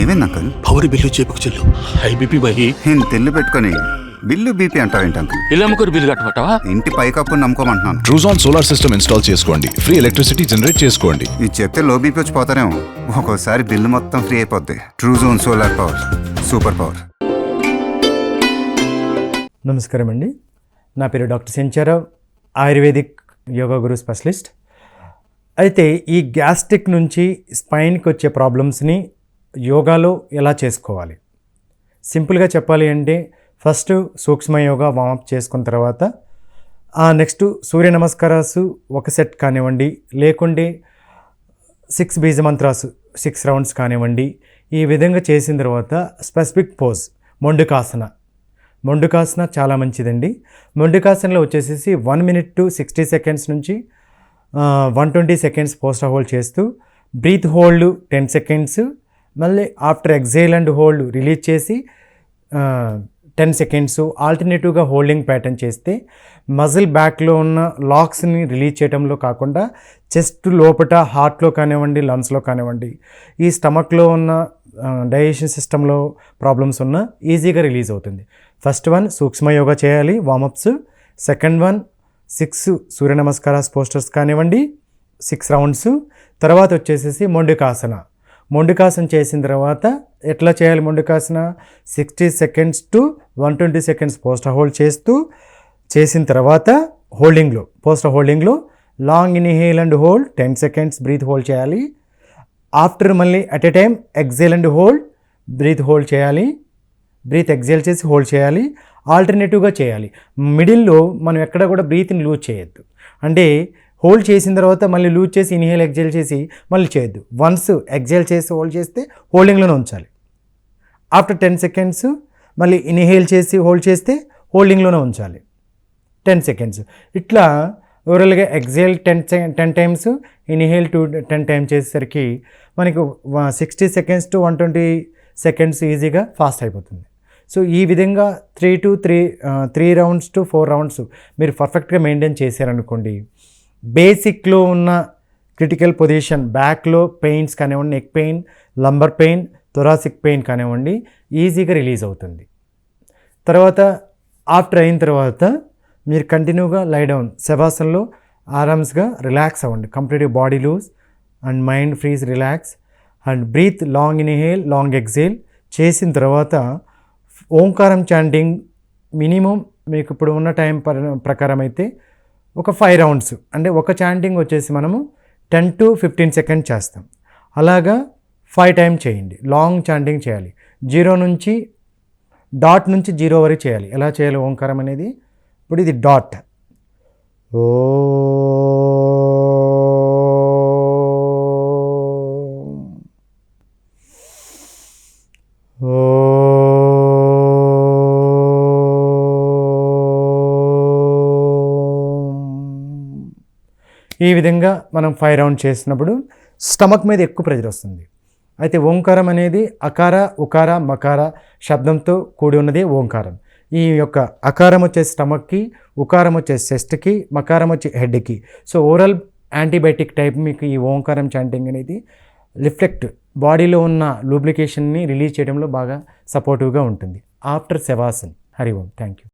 ఏమైంది uncle power bill చేపుకు చెల్లు. హై బీపీ బై. నేను తెల్లు పెట్టుకొని బిల్లు బీపీ అంటావేంటి అంకుల్ ఇలా అమ్ముకొని బిల్లు కట్టమంటావా? ఇంటి పైకప్పు నమ్ముకోమంటున్నాను. ట్రూజాన్ సోలార్ సిస్టమ్ ఇన్స్టాల్ చేసుకోండి. ఫ్రీ ఎలక్ట్రిసిటీ జనరేట్ చేసుకోండి. ఇది చెప్తే లో బీపీ వచ్చి పోతారేమో. ఒక్కోసారి బిల్లు మొత్తం ఫ్రీ అయిపోద్ది. Truzon solar power super power నమస్కారం అండి. నా పేరు doctor సెంచారావు ayurvedic yoga guru specialist. అయితే ఈ గ్యాస్ట్రిక్ నుంచి స్పైన్కి వచ్చే ప్రాబ్లమ్స్ని యోగాలో ఎలా చేసుకోవాలి? సింపుల్గా చెప్పాలి అంటే ఫస్ట్ సూక్ష్మ యోగా వామప్ చేసుకున్న తర్వాత ఆ నెక్స్ట్ సూర్య నమస్కారాసు ఒక సెట్ కానివ్వండి లేకుంటే సిక్స్ బీజ మంత్రాసు సిక్స్ రౌండ్స్ కానివ్వండి ఈ విధంగా చేసిన తర్వాత స్పెసిఫిక్ పోజ్ మొండుకాసన. మొండుకాసన చాలా మంచిదండి. మొండుకాసనలో వచ్చేసేసి one minute to sixty seconds నుంచి one twenty seconds post hold చేస్తూ బ్రీత్ హోల్డ్ టెన్ సెకండ్స్ మళ్ళీ after exhale and hold release చేసి టెన్ సెకండ్స్ ఆల్టర్నేటివ్గా హోల్డింగ్ ప్యాటర్న్ చేస్తే మజిల్ బ్యాక్లో ఉన్న లాక్స్ని రిలీజ్ చేయడంలో కాకుండా చెస్ట్ లోపట హార్ట్లో కానివ్వండి లంగ్స్లో కానివ్వండి ఈ స్టమక్లో ఉన్న డైజెషన్ సిస్టంలో ప్రాబ్లమ్స్ ఉన్న ఈజీగా రిలీజ్ అవుతుంది. ఫస్ట్ వన్ సూక్ష్మ యోగా చేయాలి warmups second one six Surya namaskaras postures కానివ్వండి సిక్స్ రౌండ్స్. తర్వాత వచ్చేసేసి మొండికాసన. మొండికాసన చేసిన తర్వాత ఎట్లా చేయాలి మొండికాసన? Sixty seconds to one twenty seconds post hold చేస్తూ చేసిన తర్వాత హోల్డింగ్లో post హోల్డింగ్లో long inhale and hold ten seconds breath hold చేయాలి. ఆఫ్టర్ మళ్ళీ at a time exhale and hold breath hold చేయాలి. బ్రీత్ ఎగ్జేల్ చేసి హోల్డ్ చేయాలి. ఆల్టర్నేటివ్గా చేయాలి. మిడిల్లో మనం ఎక్కడ కూడా బ్రీత్ని లూజ్ చేయొద్దు. అంటే హోల్డ్ చేసిన తర్వాత మళ్ళీ లూజ్ చేసి ఇన్హేల్ ఎగ్జైల్ చేసి మళ్ళీ చేయొద్దు. వన్స్ ఎగ్జైల్ చేసి హోల్డ్ చేస్తే హోల్డింగ్లోనే ఉంచాలి. ఆఫ్టర్ టెన్ సెకండ్స్ మళ్ళీ ఇన్హేల్ చేసి హోల్డ్ చేస్తే హోల్డింగ్లోనే ఉంచాలి. Ten seconds. ఇట్లా ఓవరాల్గా exhale ten ten times inhale to ten times చేసేసరికి మనకు sixty seconds to one twenty seconds ఈజీగా ఫాస్ట్ అయిపోతుంది. సో ఈ విధంగా three to three three rounds to four rounds మీరు పర్ఫెక్ట్గా మెయింటైన్ చేశారనుకోండి బేసిక్లో ఉన్న క్రిటికల్ పొజిషన్ బ్యాక్లో పెయిన్స్ కానివ్వండి neck pain lumbar pain thoracic pain కానివ్వండి ఈజీగా రిలీజ్ అవుతుంది. తర్వాత ఆఫ్టర్ అయిన తర్వాత మీరు కంటిన్యూగా లై డౌన్ శవాసనలో ఆరామ్స్గా రిలాక్స్ అవ్వండి. కంప్లీట్గా body loose and mind freeze relax and breath long inhale long exhale చేసిన తర్వాత ఓంకారం చాంటింగ్ మినిమం మీకు ఇప్పుడు ఉన్న టైం ప్రకారం అయితే ఒక ఫైవ్ రౌండ్స్ అంటే ఒక చాంటింగ్ వచ్చేసి మనము టెన్ టు ఫిఫ్టీన్ సెకండ్ చేస్తాం. అలాగా ఫైవ్ టైం చేయండి. లాంగ్ చాంటింగ్ చేయాలి. జీరో నుంచి డాట్ నుంచి జీరో వరకు చేయాలి. ఎలా చేయాలి? ఓంకారం అనేది? ఇప్పుడు ఇది డాట్ ఓ. ఈ విధంగా మనం ఫైవ్ రౌండ్ చేసినప్పుడు స్టమక్ మీద ఎక్కువ ప్రెజర్ వస్తుంది. అయితే ఓంకారం అనేది అకార ఉకార మకార శబ్దంతో కూడి ఉన్నది ఓంకారం. ఈ యొక్క అకారం వచ్చే స్టమక్కి ఉకారం వచ్చే చెస్ట్కి మకారం వచ్చే హెడ్కి. సో ఓవరాల్ యాంటీబయాటిక్ టైప్ మీకు ఈ ఓంకారం చాంటింగ్ అనేది రిఫ్లెక్ట్ బాడీలో ఉన్న లూబ్లికేషన్ని రిలీజ్ చేయడంలో బాగా సపోర్టివ్గా ఉంటుంది. After shavasan. Hari Om. Thank you